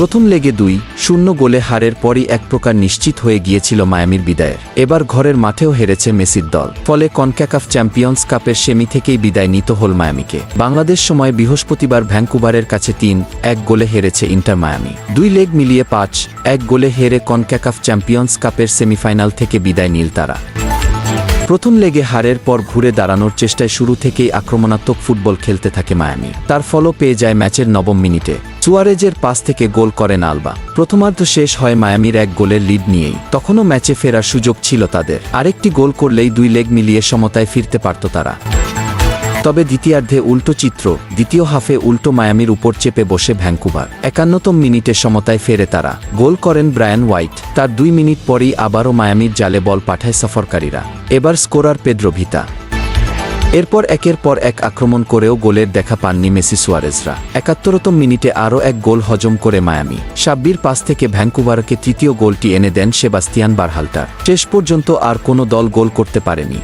প্রথম লেগে দুই, শূন্য গোলে হারের পরই এক প্রকার নিশ্চিত হয়ে গিয়েছিল মায়ামির বিদায়ের। এবার ঘরের মাঠেও হেরেছে মেসির দল। ফলে কনক্যাকাফ চ্যাম্পিয়ন্স কাপের সেমি থেকেই বিদায় নিতে হল মায়ামিকে। বাংলাদেশ সময় বৃহস্পতিবার ভ্যাঙ্কুভারের কাছে তিন, এক গোলে হেরেছে ইন্টার মায়ামি। দুই লেগ মিলিয়ে পাঁচ, এক গোলে হেরে কনক্যাকাফ চ্যাম্পিয়ন্স কাপের সেমিফাইনাল থেকে বিদায় নীল তারা। প্রথম লেগে হারের পর ঘুরে দাঁড়ানোর চেষ্টায় শুরু থেকেই আক্রমণাত্মক ফুটবল খেলতে থাকে মায়ামি। তার ফলও পেয়ে যায় ম্যাচের নবম মিনিটে। সুয়ারেজের পাস থেকে গোল করেন আলবা। প্রথমার্ধ শেষ হয় মায়ামির এক গোলের লিড নিয়েই। তখনও ম্যাচে ফেরার সুযোগ ছিল তাদের। আরেকটি গোল করলেই দুই লেগ মিলিয়ে সমতায় ফিরতে পারত তারা। তবে দ্বিতীয়ার্ধে উল্টো চিত্র, দ্বিতীয় হাফে উল্টো মায়ামির উপর চেপে বসে ভ্যাঙ্কুভার একান্নতম মিনিটে সমতায় ফেরে তারা। গোল করেন ব্রায়ান হোয়াইট। তার দুই মিনিট পরেই আবারও মায়ামির জালে বল পাঠায় সফরকারীরা। এবার স্কোরার পেদ্রভিতা এরপর একের পর এক আক্রমণ করেও গোলের দেখা পাননি মেসি সুয়ারেজরা। একাত্তরতম মিনিটে আরও এক গোল হজম করে মায়ামি। সাব্বির পাস থেকে ভ্যাঙ্কুভারকে তৃতীয় গোলটি এনে দেন সেবাস্তিয়ান বারহাল্টার। শেষ পর্যন্ত আর কোনো দল গোল করতে পারেনি।